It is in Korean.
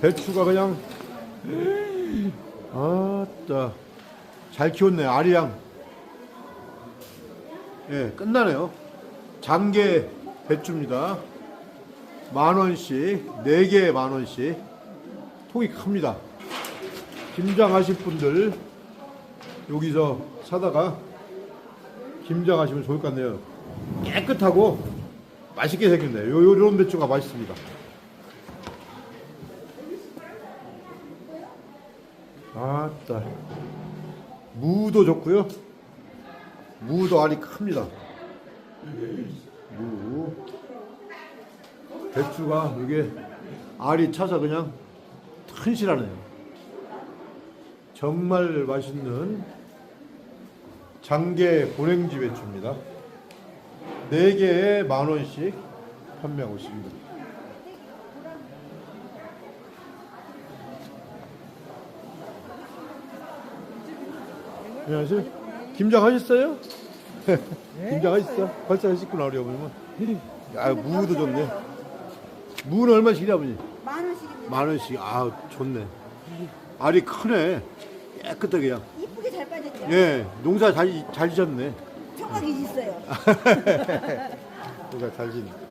배추가 그냥. 아따 잘 키웠네 아리양. 예 끝나네요. 장계 배추입니다. 만 원씩 네 개에 만 원씩. 통이 큽니다. 김장하실 분들 여기서 사다가 김장하시면 좋을 것 같네요. 깨끗하고 맛있게 생겼네요 요런 배추가 맛있습니다 아따. 무도 좋고요. 무도 알이 큽니다. 무. 배추가 이게 알이 차서 그냥 튼실하네요. 정말 맛있는 장계 보냉지 배추입니다. 4개에 만원씩 판매하고 있습니다 안녕하세요. 김장 하셨어요? 김장 하셨어? 벌써 하셨구나 우리 어머님은. 아 무도 좋네. 무는 얼마씩이냐 아버지? 만 원씩입니다. 만 원씩. 아 좋네. 알이 크네. 깨끗하게 그냥. 이쁘게 잘 빠졌죠? 예, 농사 잘, 잘 지셨네. 청각이 있어요. 농사 잘 지네.